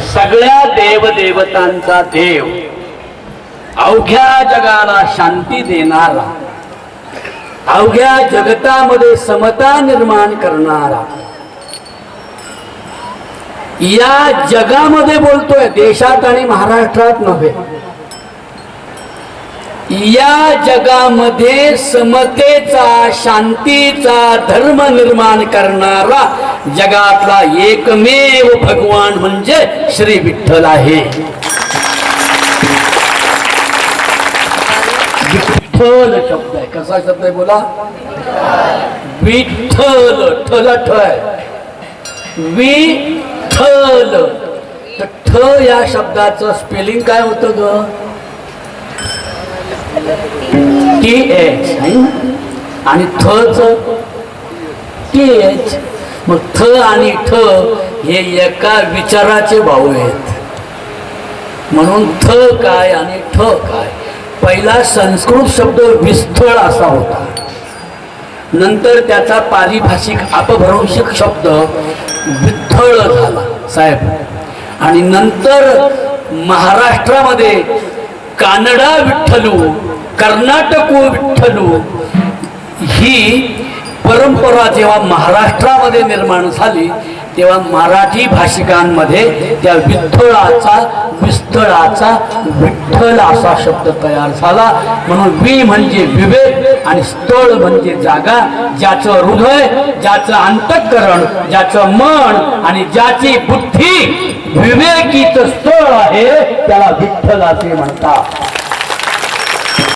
सगळ्या देवदेवतांचा देव. अवघ्या जगाला शांती देणारा. अवघ्या जगतामध्ये समता निर्माण करणारा. या जगामध्ये बोलतोय देशात आणि महाराष्ट्रात नव्हे. या जगामध्ये समतेचा शांतीचा धर्म निर्माण करणारा जगातला एकमेव भगवान म्हणजे श्री विठ्ठल आहे. विठ्ठल शब्द आहे. कसा शब्द आहे बोला? विठ्ठल ठल ठ विठ्ठल ठ या शब्दाचं स्पेलिंग काय होतं ग? टी एच आणि थच टी एच मग थ आणि ठ हे एका विचाराचे भाऊ आहेत. म्हणून थ काय आणि ठ काय? पहिला संस्कृत शब्द विस्थळ असा होता. नंतर त्याचा पारिभाषिक अपभ्रंशिक शब्द विठ्ठळ झाला साहेब. आणि नंतर महाराष्ट्रामध्ये कानडा विठ्ठलू कर्नाटको विठ्ठलू. ही परंपरा जेव्हा महाराष्ट्रामध्ये निर्माण झाली तेव्हा मराठी भाषिकांमध्ये त्या विठ्ठळाचा विस्थळाचा विठ्ठल असा शब्द तयार झाला. म्हणून वि म्हणजे विवेक आणि स्थळ म्हणजे जागा ज्याचं हृदय ज्याचं अंतःकरण ज्याचं मन आणि ज्याची बुद्धी विवेकीचं स्थळ आहे त्याला विठ्ठल असे म्हणतात.